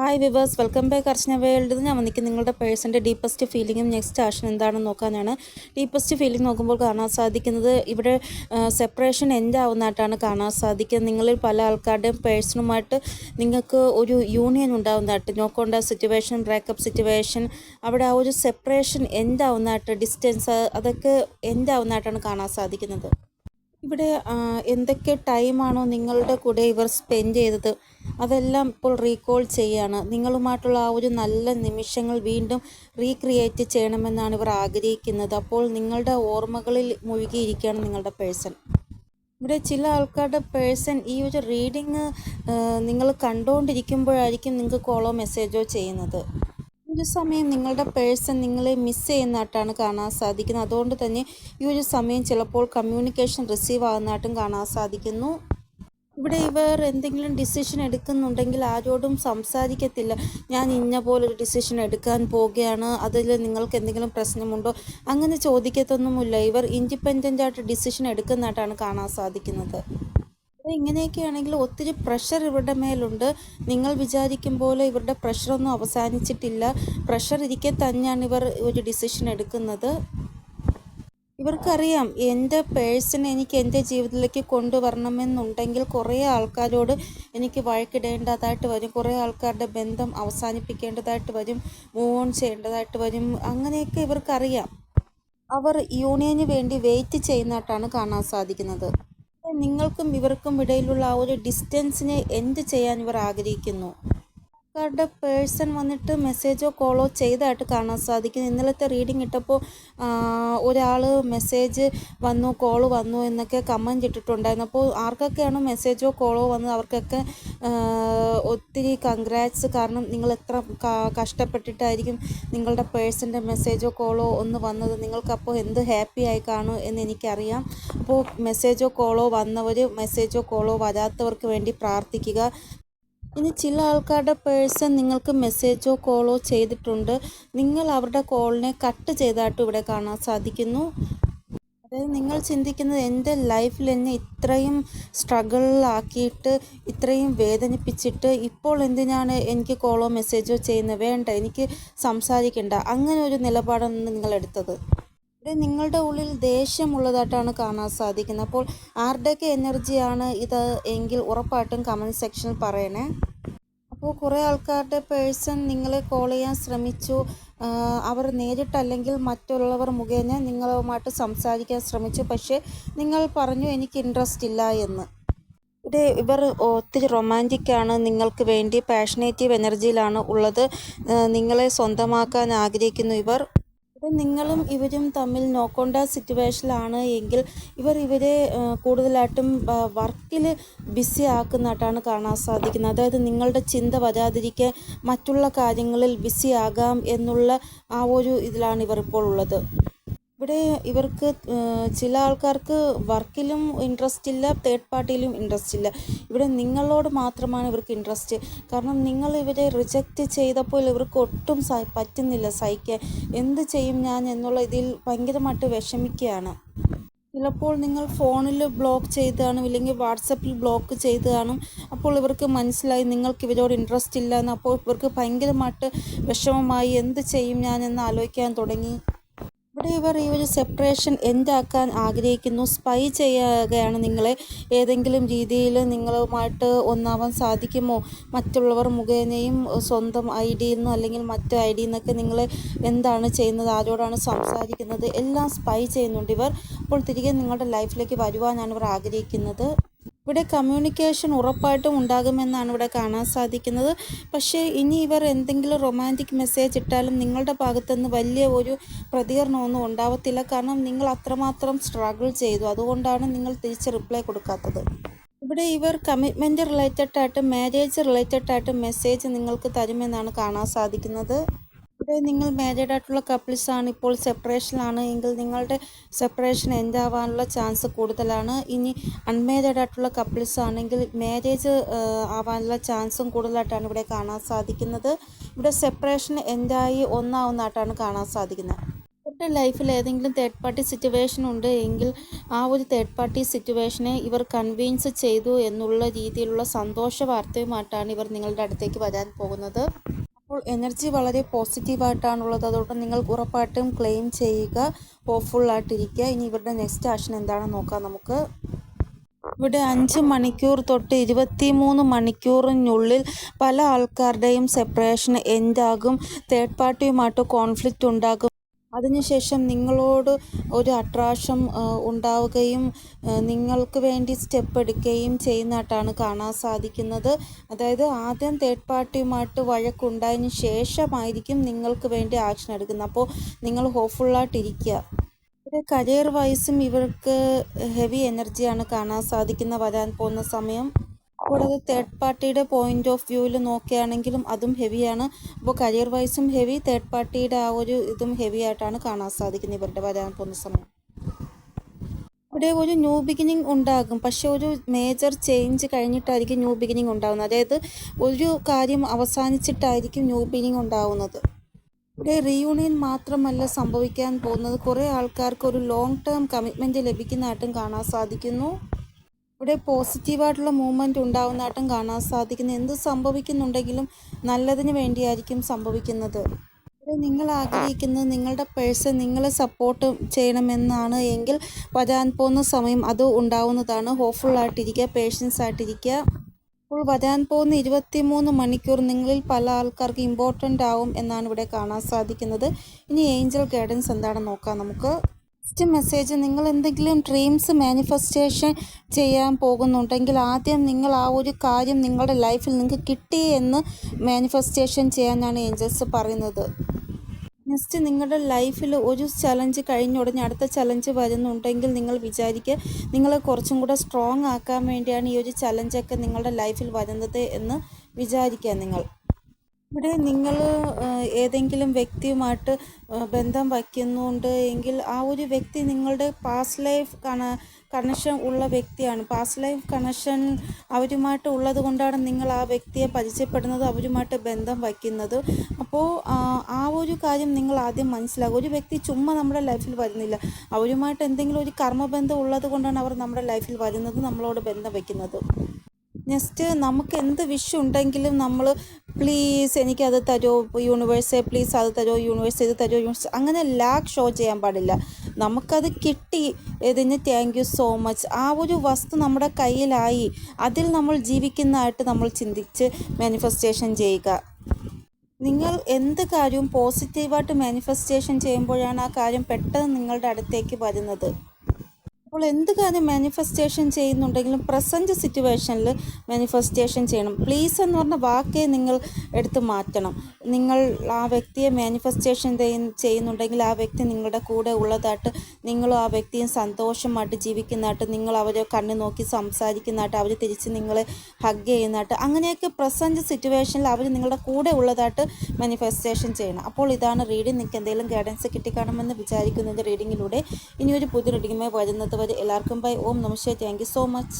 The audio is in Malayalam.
Hi viewers welcome back Archana world ഞാൻ വന്നിരിക്കും നിങ്ങളുടെ പേഴ്സന്റെ ഡീപ്പസ്റ്റ് ഫീലിങ്ങും നെക്സ്റ്റ് ആക്ഷൻ എന്താണെന്ന് നോക്കാനാണ്. ഡീപ്പസ്റ്റ് ഫീലിംഗ് നോക്കുമ്പോൾ കാണാൻ സാധിക്കുന്നത് ഇവിടെ സെപ്പറേഷൻ എൻഡ് ആവുന്നതായിട്ടാണ് കാണാൻ സാധിക്കുന്നത് നിങ്ങളിൽ പല ആൾക്കാരുടെയും പേഴ്സണുമായിട്ട് നിങ്ങൾക്ക് ഒരു യൂണിയൻ ഉണ്ടാവുന്നതായിട്ട് നോക്കേണ്ട സിറ്റുവേഷൻ ബ്രേക്കപ്പ് സിറ്റുവേഷൻ അവിടെ ആ ഒരു സെപ്പറേഷൻ എൻഡ് ആവുന്നതായിട്ട് ഡിസ്റ്റൻസ് അതൊക്കെ എൻഡ് ആവുന്നതായിട്ടാണ് കാണാൻ സാധിക്കുന്നത്. ഇവിടെ എന്തൊക്കെ ടൈമാണോ നിങ്ങളുടെ കൂടെ ഇവർ സ്പെൻഡ് ചെയ്തത് അതെല്ലാം ഇപ്പോൾ റീകോൾ ചെയ്യാണ്. നിങ്ങളുമായിട്ടുള്ള ആ ഒരു നല്ല നിമിഷങ്ങൾ വീണ്ടും റീക്രിയേറ്റ് ചെയ്യണമെന്നാണ് ഇവർ ആഗ്രഹിക്കുന്നത്. അപ്പോൾ നിങ്ങളുടെ ഓർമ്മകളിൽ മുഴുകിയിരിക്കുകയാണ് നിങ്ങളുടെ പേഴ്സൺ. ഇവിടെ ചില ആൾക്കാരുടെ പേഴ്സൺ ഈ ഒരു റീഡിങ് നിങ്ങൾ കണ്ടുകൊണ്ടിരിക്കുമ്പോഴായിരിക്കും നിങ്ങൾക്ക് കോളോ മെസ്സേജോ ചെയ്യുന്നത്. ഒരു സമയം നിങ്ങളുടെ പേഴ്സൺ നിങ്ങളെ മിസ് ചെയ്യുന്നതായിട്ടാണ് കാണാൻ സാധിക്കുന്നത്. അതുകൊണ്ട് തന്നെ ഈ ഒരു സമയം ചിലപ്പോൾ കമ്മ്യൂണിക്കേഷൻ റിസീവ് ആകുന്നതായിട്ടും കാണാൻ സാധിക്കുന്നു. ഇവിടെ ഇവർ എന്തെങ്കിലും ഡിസിഷൻ എടുക്കുന്നുണ്ടെങ്കിൽ ആരോടും സംസാരിക്കത്തില്ല. ഞാൻ ഇന്ന പോലൊരു ഡിസിഷൻ എടുക്കാൻ പോവുകയാണ്. അതിൽ നിങ്ങൾക്ക് എന്തെങ്കിലും പ്രശ്നമുണ്ടോ? അങ്ങനെ ചോദിക്കത്തൊന്നുമില്ല. ഇവർ ഇൻഡിപെൻഡന്റ് ആയിട്ട് ഡിസിഷൻ എടുക്കുന്നതായിട്ടാണ് കാണാൻ സാധിക്കുന്നത്. അപ്പോൾ ഇങ്ങനെയൊക്കെയാണെങ്കിൽ ഒത്തിരി പ്രഷർ ഇവരുടെ മേലുണ്ട്. നിങ്ങൾ വിചാരിക്കും പോലെ ഇവരുടെ പ്രഷറൊന്നും അവസാനിച്ചിട്ടില്ല. പ്രഷർ ഇരിക്കെ തന്നെയാണ് ഇവർ ഒരു ഡിസിഷൻ എടുക്കുന്നത്. ഇവർക്കറിയാം എന്റെ പേഴ്സൺ എനിക്ക് എന്റെ ജീവിതത്തിലേക്ക് കൊണ്ടുവരണമെന്നുണ്ടെങ്കിൽ കുറേ ആൾക്കാരോട് എനിക്ക് വഴക്കിടേണ്ടതായിട്ട് വരും. കുറേ ആൾക്കാരുടെ ബന്ധം അവസാനിപ്പിക്കേണ്ടതായിട്ട് വരും. മൂവ് ഓൺ ചെയ്യേണ്ടതായിട്ട് വരും. അങ്ങനെയൊക്കെ ഇവർക്കറിയാം. അവർ യൂണിയന് വേണ്ടി വെയിറ്റ് ചെയ്യുന്നതായിട്ടാണ് കാണാൻ സാധിക്കുന്നത്. നിങ്ങൾക്കും ഇവർക്കും ഇടയിലുള്ള ആ ഒരു ഡിസ്റ്റൻസിനെ എൻഡ് ചെയ്യാൻ ഇവർ ആഗ്രഹിക്കുന്നു. ആൾക്കാരുടെ പേഴ്സൺ വന്നിട്ട് മെസ്സേജോ കോളോ ചെയ്തതായിട്ട് കാണാൻ സാധിക്കും ഇന്നലത്തെ റീഡിംഗ് ഇട്ടപ്പോൾ ഒരാൾ മെസ്സേജ് വന്നു കോൾ വന്നു എന്നൊക്കെ കമന്റ് ഇട്ടിട്ടുണ്ടായിരുന്നു. അപ്പോൾ ആർക്കൊക്കെയാണ് മെസ്സേജോ കോളോ വന്നത്? അവർക്കൊക്കെ ഒത്തിരി കൺഗ്രാറ്റ്സ് കാരണം നിങ്ങൾ എത്ര കഷ്ടപ്പെട്ടിട്ടായിരിക്കും നിങ്ങളുടെ പേഴ്സന്റെ മെസ്സേജോ കോളോ ഒന്ന് വന്നത്. നിങ്ങൾക്കപ്പോൾ എന്ത് ഹാപ്പി ആയി കാണും എന്ന് എനിക്കറിയാം. അപ്പോൾ മെസ്സേജോ കോളോ വന്നവർ മെസ്സേജോ കോളോ വരാത്തവർക്ക് വേണ്ടി പ്രാർത്ഥിക്കുക. ഇനി ചില ആൾക്കാരുടെ പേഴ്സൺ നിങ്ങൾക്ക് മെസ്സേജോ കോളോ ചെയ്തിട്ടുണ്ട്. നിങ്ങൾ അവരുടെ കോളിനെ കട്ട് ചെയ്തായിട്ട് ഇവിടെ കാണാൻ സാധിക്കുന്നു. അതായത് നിങ്ങൾ ചിന്തിക്കുന്നത് എന്റെ ലൈഫിൽ എന്നെ ഇത്രയും സ്ട്രഗിളിലാക്കിയിട്ട് ഇത്രയും വേദനിപ്പിച്ചിട്ട് ഇപ്പോൾ എന്തിനാണ് എനിക്ക് കോളോ മെസ്സേജോ ചെയ്യുന്നത്? വേണ്ട എനിക്ക് സംസാരിക്കണ്ട. അങ്ങനെ ഒരു നിലപാടാണ് നിങ്ങൾ എടുത്തത്. ഇവിടെ നിങ്ങളുടെ ഉള്ളിൽ ദേഷ്യമുള്ളതായിട്ടാണ് കാണാൻ സാധിക്കുന്നത്. അപ്പോൾ ആരുടെയൊക്കെ എനർജിയാണ് ഇത് എങ്കിൽ ഉറപ്പായിട്ടും കമന്റ് സെക്ഷനിൽ പറയണേ. അപ്പോൾ കുറേ ആൾക്കാരുടെ പേഴ്സൺ നിങ്ങളെ കോൾ ചെയ്യാൻ ശ്രമിച്ചു. അവർ നേരിട്ടല്ലെങ്കിൽ മറ്റുള്ളവർ മുഖേന നിങ്ങളുമായിട്ട് സംസാരിക്കാൻ ശ്രമിച്ചു. പക്ഷേ നിങ്ങൾ പറഞ്ഞു എനിക്ക് ഇൻട്രസ്റ്റ് ഇല്ല എന്ന്. ഇവിടെ ഇവർ ഒത്തിരി റൊമാന്റിക്കാണ് നിങ്ങൾക്ക് വേണ്ടി പാഷനേറ്റീവ് എനർജിയിലാണ് ഉള്ളത്. നിങ്ങളെ സ്വന്തമാക്കാൻ ആഗ്രഹിക്കുന്നു ഇവർ. ഇവിടെ നിങ്ങളും ഇവരും തമ്മിൽ നോക്കേണ്ട സിറ്റുവേഷനിലാണ് എങ്കിൽ ഇവർ ഇവരെ കൂടുതലായിട്ടും വർക്കിൽ ബിസി ആക്കുന്നതായിട്ടാണ് കാണാൻ സാധിക്കുന്നത്. അതായത് നിങ്ങളുടെ ചിന്ത വരാതിരിക്കാൻ മറ്റുള്ള കാര്യങ്ങളിൽ ബിസി ആകാം എന്നുള്ള ആ ഒരു ഇതിലാണ് ഇവർ ഇപ്പോൾ ഉള്ളത്. ഇവിടെ ഇവർക്ക് ചില ആൾക്കാർക്ക് വർക്കിലും ഇൻട്രസ്റ്റ് ഇല്ല തേർഡ് പാർട്ടിയിലും ഇൻട്രസ്റ്റ് ഇല്ല. ഇവിടെ നിങ്ങളോട് മാത്രമാണ് ഇവർക്ക് ഇൻട്രസ്റ്റ് കാരണം നിങ്ങൾ ഇവരെ റിജക്റ്റ് ചെയ്തപ്പോൾ ഇവർക്ക് ഒട്ടും പറ്റുന്നില്ല സഹിക്കാൻ. എന്ത് ചെയ്യും ഞാൻ എന്നുള്ള ഇതിൽ ഭയങ്കരമായിട്ട് വിഷമിക്കുകയാണ്. ചിലപ്പോൾ നിങ്ങൾ ഫോണിൽ ബ്ലോക്ക് ചെയ്ത് കാണും ഇല്ലെങ്കിൽ വാട്സപ്പിൽ ബ്ലോക്ക് ചെയ്ത് കാണും അപ്പോൾ ഇവർക്ക് മനസ്സിലായി നിങ്ങൾക്ക് ഇവരോട് ഇൻട്രസ്റ്റ് ഇല്ല എന്ന്. അപ്പോൾ ഇവർക്ക് ഭയങ്കരമായിട്ട് വിഷമമായി എന്ത് ചെയ്യും ഞാൻ എന്ന് ആലോചിക്കാൻ തുടങ്ങി. ഇവിടെ ഇവർ ഈ ഒരു സെപ്പറേഷൻ എൻഡാക്കാൻ ആഗ്രഹിക്കുന്നു? സ്പൈ ചെയ്യുകയാണ് നിങ്ങളെ. ഏതെങ്കിലും രീതിയിൽ നിങ്ങളുമായിട്ട് ഒന്നാവാൻ സാധിക്കുമോ? മറ്റുള്ളവർ മുഖേനയും സ്വന്തം ഐ ഡിയിൽ നിന്നോ അല്ലെങ്കിൽ മറ്റു ഐ ഡിയിൽ നിന്നൊക്കെ നിങ്ങൾ എന്താണ് ചെയ്യുന്നത്? ആരോടാണ് സംസാരിക്കുന്നത്? എല്ലാം സ്പൈ ചെയ്യുന്നുണ്ട് ഇവർ. അപ്പോൾ തിരികെ നിങ്ങളുടെ ലൈഫിലേക്ക് വരുവാനാണ് ഇവർ ആഗ്രഹിക്കുന്നത്. ഇവിടെ കമ്മ്യൂണിക്കേഷൻ ഉറപ്പായിട്ടും ഉണ്ടാകുമെന്നാണ് ഇവിടെ കാണാൻ സാധിക്കുന്നത്. പക്ഷേ ഇനി ഇവർ എന്തെങ്കിലും റൊമാന്റിക് മെസ്സേജ് ഇട്ടാലും നിങ്ങളുടെ ഭാഗത്തുനിന്ന് വലിയ ഒരു പ്രതികരണമൊന്നും ഉണ്ടാവത്തില്ല. കാരണം നിങ്ങൾ അത്രമാത്രം സ്ട്രഗിൾ ചെയ്തു. അതുകൊണ്ടാണ് നിങ്ങൾ തിരിച്ച് റിപ്ലൈ കൊടുക്കാത്തത്. ഇവിടെ ഇവർ കമ്മിറ്റ്മെന്റ് റിലേറ്റഡ് ആയിട്ട് മാരേജ് റിലേറ്റഡ് ആയിട്ട് മെസ്സേജ് നിങ്ങൾക്ക് തരുമെന്നാണ് കാണാൻ സാധിക്കുന്നത്. ഇവിടെ നിങ്ങൾ മാരീഡ് ആയിട്ടുള്ള കപ്പിൾസ് ആണ്. ഇപ്പോൾ സെപ്പറേഷനാണ് എങ്കിൽ നിങ്ങളുടെ സെപ്പറേഷൻ എന്താവാനുള്ള ചാൻസ് കൂടുതലാണ്. ഇനി അൺമാരീഡ് ആയിട്ടുള്ള കപ്പിൾസ് ആണെങ്കിൽ മാരേജ് ആവാനുള്ള ചാൻസും കൂടുതലായിട്ടാണ് ഇവിടെ കാണാൻ സാധിക്കുന്നത്. ഇവിടെ സെപ്പറേഷൻ എന്തായി ഒന്നാവുന്നതായിട്ടാണ് കാണാൻ സാധിക്കുന്നത്. ഇവരുടെ ലൈഫിൽ ഏതെങ്കിലും തേർഡ് പാർട്ടി സിറ്റുവേഷൻ ഉണ്ട് എങ്കിൽ ആ ഒരു തേർഡ് പാർട്ടി സിറ്റുവേഷനെ ഇവർ കൺവീൻസ് ചെയ്തു എന്നുള്ള രീതിയിലുള്ള സന്തോഷ വാർത്തയുമായിട്ടാണ് ഇവർ നിങ്ങളുടെ അടുത്തേക്ക് വരാൻ പോകുന്നത്. അപ്പോൾ എനർജി വളരെ പോസിറ്റീവായിട്ടാണുള്ളത് അതുകൊണ്ട് നിങ്ങൾ ഉറപ്പായിട്ടും ക്ലെയിം ചെയ്യുക. ഹോപ്പ്ഫുള്ളായിട്ടിരിക്കുക ഇനി ഇവരുടെ നെക്സ്റ്റ് ആക്ഷൻ എന്താണെന്ന് നോക്കാം നമുക്ക്. ഇവിടെ അഞ്ച് മണിക്കൂർ തൊട്ട് ഇരുപത്തി മൂന്ന് മണിക്കൂറിനുള്ളിൽ പല ആൾക്കാരുടെയും സെപ്പറേഷൻ എൻഡാകും തേർഡ് പാർട്ടിയുമായിട്ട് കോൺഫ്ലിക്റ്റ് ഉണ്ടാകും. അതിനുശേഷം നിങ്ങളോട് ഒരു അട്രാക്ഷൻ ഉണ്ടാവുകയും നിങ്ങൾക്ക് വേണ്ടി സ്റ്റെപ്പ് എടുക്കുകയും ചെയ്യുന്നതായിട്ടാണ് കാണാൻ സാധിക്കുന്നത്. അതായത് ആദ്യം തേർഡ് പാർട്ടിയുമായിട്ട് വഴക്കുണ്ടായതിന് ശേഷമായിരിക്കും നിങ്ങൾക്ക് വേണ്ടി ആക്ഷൻ എടുക്കുന്നത്. അപ്പോൾ നിങ്ങൾ ഹോപ്പ്ഫുള്ളായിട്ടിരിക്കുക ഇവിടെ കരിയർ വൈസും ഇവർക്ക് ഹെവി എനർജിയാണ് കാണാൻ സാധിക്കുന്ന വരാൻ പോകുന്ന സമയം. കൂടാതെ തേർഡ് പാർട്ടിയുടെ പോയിന്റ് ഓഫ് വ്യൂവിൽ നോക്കുകയാണെങ്കിലും അതും ഹെവിയാണ് അപ്പോൾ കരിയർ വൈസും ഹെവി തേർഡ് പാർട്ടിയുടെ ആ ഒരു ഇതും ഹെവി ആയിട്ടാണ് കാണാൻ സാധിക്കുന്നത് ഇവരുടെ വരാൻ പോകുന്ന സമയം. ഇവിടെ ഒരു ന്യൂ ബിഗിനിങ് ഉണ്ടാകും. പക്ഷെ ഒരു മേജർ ചേഞ്ച് കഴിഞ്ഞിട്ടായിരിക്കും ന്യൂ ബിഗിനിങ് ഉണ്ടാകുന്നത് അതായത് ഒരു കാര്യം അവസാനിച്ചിട്ടായിരിക്കും ന്യൂ ബിഗിനിങ് ഉണ്ടാവുന്നത്. ഇവിടെ റീയൂണിയൻ മാത്രമല്ല സംഭവിക്കാൻ പോകുന്നത്. കുറേ ആൾക്കാർക്ക് ഒരു ലോങ് ടേം കമ്മിറ്റ്മെന്റ് ലഭിക്കുന്നതായിട്ടും കാണാൻ സാധിക്കുന്നു. ഇവിടെ പോസിറ്റീവായിട്ടുള്ള മൂവ്മെന്റ് ഉണ്ടാവുന്നതായിട്ടും കാണാൻ സാധിക്കുന്നു. എന്ത് സംഭവിക്കുന്നുണ്ടെങ്കിലും നല്ലതിന് വേണ്ടിയായിരിക്കും സംഭവിക്കുന്നത്. ഇവിടെ നിങ്ങൾ ആഗ്രഹിക്കുന്നത് നിങ്ങളുടെ പേഴ്സൺ നിങ്ങളെ സപ്പോർട്ട് ചെയ്യണമെന്നാണ് എങ്കിൽ വരാൻ പോകുന്ന സമയം അത് ഉണ്ടാവുന്നതാണ്. ഹോപ്പ്ഫുള്ളായിട്ടിരിക്കുക പേഷ്യൻസ് ആയിട്ടിരിക്കുക. അപ്പോൾ വരാൻ പോകുന്ന ഇരുപത്തി മൂന്ന് മണിക്കൂർ നിങ്ങളിൽ പല ആൾക്കാർക്ക് ഇമ്പോർട്ടന്റ് ആവും എന്നാണ് ഇവിടെ കാണാൻ സാധിക്കുന്നത്. ഇനി ഏഞ്ചൽ ഗൈഡൻസ് എന്താണെന്ന് നോക്കാം നമുക്ക്. ഫസ്റ്റ് മെസ്സേജ് നിങ്ങൾ എന്തെങ്കിലും ഡ്രീംസ് മാനിഫെസ്റ്റേഷൻ ചെയ്യാൻ പോകുന്നുണ്ടെങ്കിൽ ആദ്യം നിങ്ങൾ ആ ഒരു കാര്യം നിങ്ങളുടെ ലൈഫിൽ നിങ്ങൾക്ക് കിട്ടി എന്ന് മാനിഫെസ്റ്റേഷൻ ചെയ്യാനാണ് ഏഞ്ചൽസ് പറയുന്നത്. നെക്സ്റ്റ് നിങ്ങളുടെ ലൈഫിൽ ഒരു ചലഞ്ച് കഴിഞ്ഞ ഉടനെ അടുത്ത ചലഞ്ച് വരുന്നുണ്ടെങ്കിൽ നിങ്ങൾ വിചാരിക്കുക നിങ്ങളെ കുറച്ചും കൂടെ സ്ട്രോങ് ആക്കാൻ വേണ്ടിയാണ് ഈ ഒരു ചലഞ്ചൊക്കെ നിങ്ങളുടെ ലൈഫിൽ വരുന്നത് എന്ന് വിചാരിക്കുക നിങ്ങൾ. ഇവിടെ നിങ്ങൾ ഏതെങ്കിലും വ്യക്തിയുമായിട്ട് ബന്ധം വയ്ക്കുന്നുണ്ട് എങ്കിൽ ആ ഒരു വ്യക്തി നിങ്ങളുടെ പാസ്റ്റ് ലൈഫ് കണ കണക്ഷൻ ഉള്ള വ്യക്തിയാണ്. പാസ്റ്റ് ലൈഫ് കണക്ഷൻ അവരുമായിട്ട് ഉള്ളത് കൊണ്ടാണ് നിങ്ങൾ ആ വ്യക്തിയെ പരിചയപ്പെടുന്നത് അവരുമായിട്ട് ബന്ധം വയ്ക്കുന്നത്. അപ്പോൾ ആ, ഒരു കാര്യം നിങ്ങൾ ആദ്യം മനസ്സിലാകും ഒരു വ്യക്തി ചുമ്മാ നമ്മുടെ ലൈഫിൽ വരുന്നില്ല. അവരുമായിട്ട് എന്തെങ്കിലും ഒരു കർമ്മബന്ധം ഉള്ളത് കൊണ്ടാണ് അവർ നമ്മുടെ ലൈഫിൽ വരുന്നത് നമ്മളോട് ബന്ധം വയ്ക്കുന്നത്. നെക്സ്റ്റ് നമുക്ക് എന്ത് വിഷ് ഉണ്ടെങ്കിലും നമ്മൾ പ്ലീസ് എനിക്കത് തരുമോ യൂണിവേഴ്സേ പ്ലീസ് അത് തരുമോ യൂണിവേഴ്സ് ഇത് തരുമോ യൂണിവേഴ്സ് അങ്ങനെ ലാക്ക് ഷോ ചെയ്യാൻ പാടില്ല. നമുക്കത് കിട്ടി. ഇതിന് താങ്ക് യു സോ മച്ച് ആ ഒരു വസ്തു നമ്മുടെ കയ്യിലായി. അതിൽ നമ്മൾ ജീവിക്കുന്നതായിട്ട് നമ്മൾ ചിന്തിച്ച് മാനിഫെസ്റ്റേഷൻ ചെയ്യുക. നിങ്ങൾ എന്ത് കാര്യവും പോസിറ്റീവായിട്ട് മാനിഫെസ്റ്റേഷൻ ചെയ്യുമ്പോഴാണ് ആ കാര്യം പെട്ടെന്ന് നിങ്ങളുടെ അടുത്തേക്ക് വരുന്നത്. അപ്പോൾ എന്ത് കാര്യം മാനിഫെസ്റ്റേഷൻ ചെയ്യുന്നുണ്ടെങ്കിലും പ്രസന്റ് സിറ്റുവേഷനിൽ മാനിഫെസ്റ്റേഷൻ ചെയ്യണം. പ്ലീസ് എന്ന് പറഞ്ഞ വാക്കേ നിങ്ങൾ എടുത്ത് മാറ്റണം. നിങ്ങൾ ആ വ്യക്തിയെ മാനിഫെസ്റ്റേഷൻ ചെയ്യുന്നുണ്ടെങ്കിൽ ആ വ്യക്തി നിങ്ങളുടെ കൂടെ ഉള്ളതായിട്ട് നിങ്ങളും ആ വ്യക്തിയും സന്തോഷമായിട്ട് ജീവിക്കുന്നതായിട്ട് നിങ്ങൾ അവരെ കണ്ണു നോക്കി സംസാരിക്കുന്നതായിട്ട് അവർ തിരിച്ച് നിങ്ങളെ ഹഗ് ചെയ്യുന്നതായിട്ട് അങ്ങനെയൊക്കെ പ്രസന്റ് സിറ്റുവേഷനിൽ അവർ നിങ്ങളുടെ കൂടെ ഉള്ളതായിട്ട് മാനിഫെസ്റ്റേഷൻ ചെയ്യണം. അപ്പോൾ ഇതാണ് റീഡിംഗ് നിങ്ങൾക്ക് എന്തെങ്കിലും ഗൈഡൻസ് കിട്ടിക്കാണുമെന്ന് വിചാരിക്കുന്നത് റീഡിങ്ങിലൂടെ ഇനി ഒരു പുതിയ റീഡിങ്ങുമായി വരുന്നത് കാണുന്നത് വരെ എല്ലാവർക്കും ബൈ. ഓം നമസ്തേ താങ്ക് സോ മച്ച്.